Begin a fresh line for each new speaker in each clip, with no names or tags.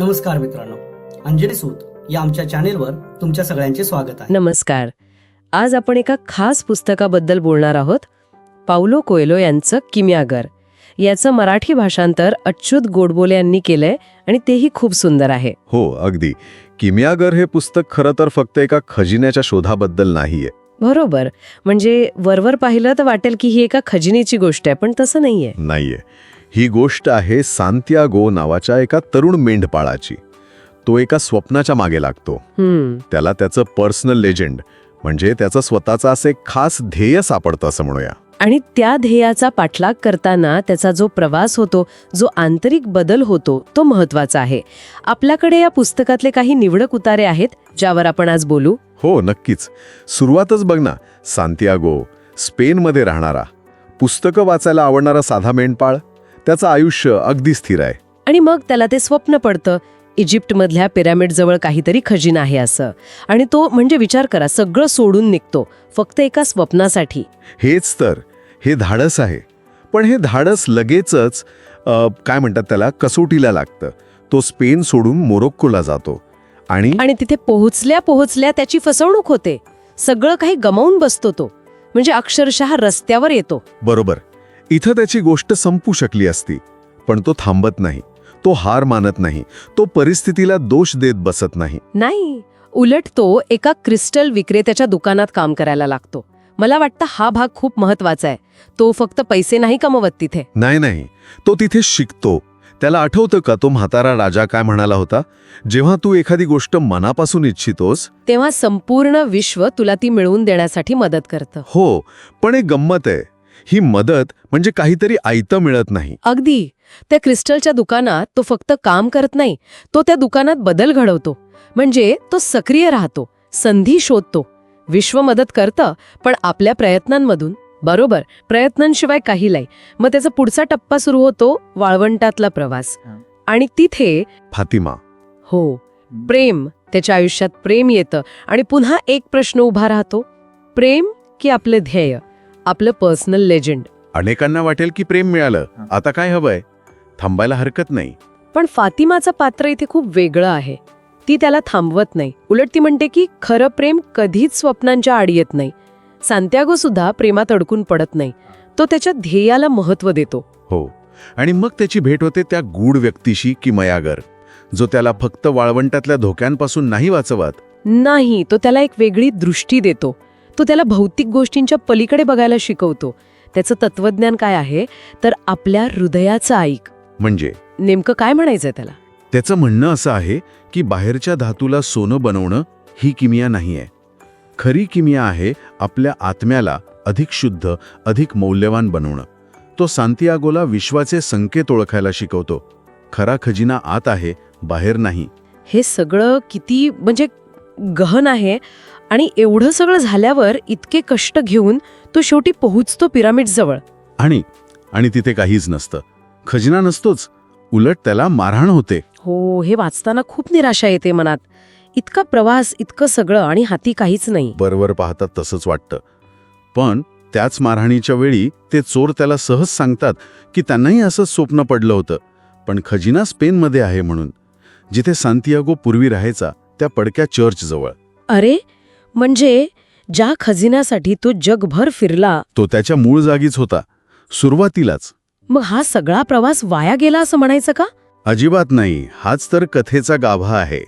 नमस्कार मित्रांनो. अंजली सूत या आमच्या चॅनेलवर तुमच्या सगळ्यांचे स्वागत आहे.
नमस्कार. आज आपण एका खास पुस्तकाबद्दल बोलणार आहोत. पावलो कोयलो यांचं किम्यागर. याचं मराठी भाषांतर अच्युत गोडबोले यांनी केलंय आणि तेही खूप सुंदर आहे.
हो अगदी. किमियागर हे पुस्तक खरं तर फक्त एका खजिन्याच्या शोधाबद्दल नाहीये.
बरोबर. म्हणजे वरवर पाहिलं तर वाटेल की ही एका खजिनीची गोष्ट आहे पण तसं नाहीये.
नाहीये. ही गोष्ट आहे सांतियागो नावाच्या एका तरुण मेंढपाळाची. तो एका स्वप्नाच्या मागे लागतो.
हम्म.
त्याला त्याचं पर्सनल लेजंड म्हणजे त्याचं स्वतःचं असं एक खास ध्येय सापडतं असं म्हणूया.
आणि त्या ध्येयाचा पाठलाग करताना त्याचा जो प्रवास होतो जो आंतरिक बदल होतो तो महत्त्वाचा आहे. आपल्याकडे या पुस्तकातले काही निवडक उतारे आहेत ज्यावर आपण आज बोलू?
हो नक्कीच. सुरुवातच बघ ना सांतियागो स्पेनमध्ये राहणारा. पुस्तकं वाचायला आवडणारा साधा मेंढपाळ? त्याचं आयुष्य अगदी स्थिर आहे.
आणि मग त्याला ते स्वप्न पडतं इजिप्तमधल्या पिरामिडजवळ काहीतरी खजिना आहे असं. आणि तो म्हणजे विचार करा सगळं सोडून निघतो फक्त एका स्वप्नासाठी.
हेच तर हे धाडस आहे. पण हे धाडस लगेचच अ, काय म्हणतात त्याला कसोटीला लागतं. तो स्पेन सोडून मोरोक्कोला जातो. आणि
आणि तिथे पोहोचल्या पोहोचल्या त्याची फसवणूक होते. सगळं काही गमावून बसतो तो. म्हणजे अक्षरशः रस्त्यावर येतो.
बरोबर. इथं त्याची गोष्ट संपू शकली असती पण तो थांबत नाही. तो हार मानत नाही. तो परिस्थितीला दोष देत बसत नाही.
नाही उलट तो एका क्रिस्टल विक्रेत्याच्या दुकानात काम करायला लागतो. मला वाटतं हा भाग खूप महत्त्वाचा आहे. तो फक्त पैसे नाही कमवत तिथे.
नाही नाही. तो तिथे शिकतो. त्याला आठवतं का तो म्हातारा राजा काय म्हणाला होता? जेव्हा तू एखादी गोष्ट मनापासून इच्छितोस
तेव्हा संपूर्ण विश्व तुला ती मिळवून देण्यासाठी मदत करतं.
हो पण एक गंमत आहे. ही मदत म्हणजे काहीतरी आयतं मिळत नाही.
अगदी. त्या क्रिस्टलच्या दुकानात तो फक्त काम करत नाही तो त्या दुकानात बदल घडवतो. म्हणजे तो सक्रिय राहतो संधी शोधतो. विश्व मदत करतं पण आपल्या प्रयत्नांमधून बरोबर प्रयत्नांशिवाय काही नाही. मग त्याचा पुढचा टप्पा सुरू होतो वाळवंटातला प्रवास.
हा.
आणि तिथे
फातिमा.
हो प्रेम त्याच्या आयुष्यात प्रेम येतं. आणि पुन्हा एक प्रश्न उभा राहतो. प्रेम की आपलं ध्येय? आपलं पर्सनल लेजंड
अनेकांना वाटेल की प्रेम मिळालं. आता काय हवंय? थांबायला हरकत नाही.
पण फातिमाचं पात्र इथे खूप वेगळं आहे. ती त्याला थांबवत नाही. उलट ती म्हणते की खरं प्रेम कधीच स्वप्नांच्या आड येत नाही. सांत्यागो सुद्धा प्रेमात अडकून पडत नाही. तो त्याच्या ध्येयाला महत्त्व देतो.
हो. आणि मग त्याची भेट होते त्या गूढ व्यक्तीशी की मयागर जो त्याला फक्त वाळवंटातल्या धोक्यांपासून नाही वाचवत.
नाही तो त्याला एक वेगळी दृष्टी देतो. तो त्याला भौतिक गोष्टींच्या पलीकडे बघायला शिकवतो. त्याचं तत्वज्ञान काय आहे? तर आपल्या हृदयाचं ऐक.
म्हणजे?
नेमकं काय म्हणायचंय त्याला?
त्याचं म्हणणं असं आहे की बाहेरच्या धातूला सोनं बनवणं ही किमिया नाही आहे खरी किमिया आहे आपल्या आत्म्याला अधिक शुद्ध अधिक मौल्यवान बनवणं. तो सांतियागोला विश्वाचे संकेत ओळखायला शिकवतो. खरा खजिना आत आहे बाहेर नाही.
हे सगळं किती म्हणजे गहन आहे आणि एवढं सगळं झाल्यावर इतके कष्ट घेऊन तो शेवटी पोहोचतो पिरामिडजवळ
आणि आणि तिथे काहीच नसतं. खजिना नसतोच. उलट त्याला मारहाण होते.
हो हे वाचताना खूप निराशा येते मनात. इतका प्रवास इतकं सगळं आणि हाती काहीच नाही.
बरोबर पाहतात तसंच वाटतं. पण त्याच मारहाणीच्या वेळी ते चोर त्याला सहज सांगतात की त्यांनाही असंच स्वप्न पडलं होतं. पण खजिना स्पेनमध्ये आहे म्हणून. जिथे सांतियागो पूर्वी राहायचा त्या पडक्या चर्चजवळ.
अरे म्हणजे ज्या खजिन्यासाठी तो जगभर फिरला.
तो त्याच्या मूळ जागीच होता. सुरुवातीलाच.
मग हा सगळा प्रवास वाया गेला असं म्हणायचं का?
अजिबात नाही. हाच तर कथेचा गाभा आहे.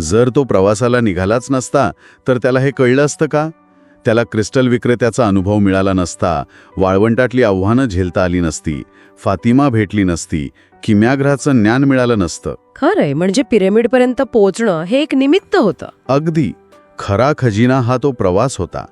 जर तो प्रवासाला निघालाच नसता तर त्याला हे कळलं असतं का? त्याला क्रिस्टल विक्रेत्याचा अनुभव मिळाला नसता. वाळवंटातली आव्हानं झेलता आली नसती. फातिमा भेटली नसती. किम्याग्रहाचं ज्ञान मिळालं नसतं.
खरंय म्हणजे पिरेमिडपर्यंत पोहोचणं हे एक निमित्त होतं.
अगदी. खरा खजिना हा तो प्रवास होता.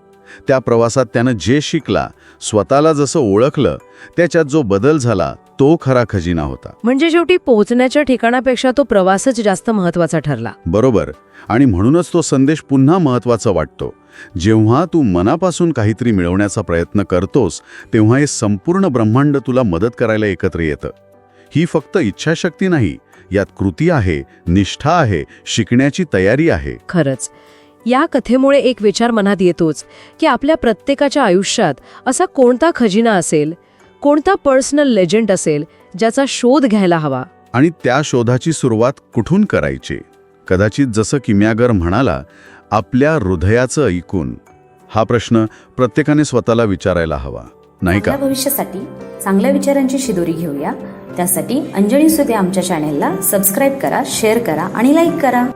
त्या प्रवासात त्यानं जे शिकला स्वतःला जसं ओळखलं त्याच्यात जो बदल झाला तो खरा खजिना होता.
म्हणजे शेवटी पोहोचण्याच्या ठिकाणापेक्षा तो प्रवासच जास्त महत्त्वाचा ठरला.
बरोबर. आणि म्हणूनच तो संदेश पुन्हा महत्त्वाचा वाटतो. जेव्हा तू मनापासून काहीतरी मिळवण्याचा प्रयत्न करतोस तेव्हा हे संपूर्ण ब्रह्मांड तुला मदत करायला एकत्र येतं. ही फक्त इच्छाशक्ती नाही यात कृती आहे निष्ठा आहे शिकण्याची तयारी आहे.
खरंच. या कथेमुळे एक विचार मनात येतोच की आपल्या प्रत्येकाच्या आयुष्यात असा कोणता खजिना असेल कोणता पर्सनल लेजंड असेल ज्याचा शोध घ्यायला हवा?
आणि त्या शोधाची सुरुवात कुठून करायची? कदाचित जसं किम्यागर म्हणाला आपल्या हृदयाचं ऐकून. हा प्रश्न प्रत्येकाने स्वतःला विचारायला हवा. नाही का?
भविष्यासाठी चांगल्या विचारांची शिदोरी घेऊया. त्यासाठी अंजनी सुदे आमच्या चॅनेलला सबस्क्राईब करा शेअर करा आणि लाईक करा.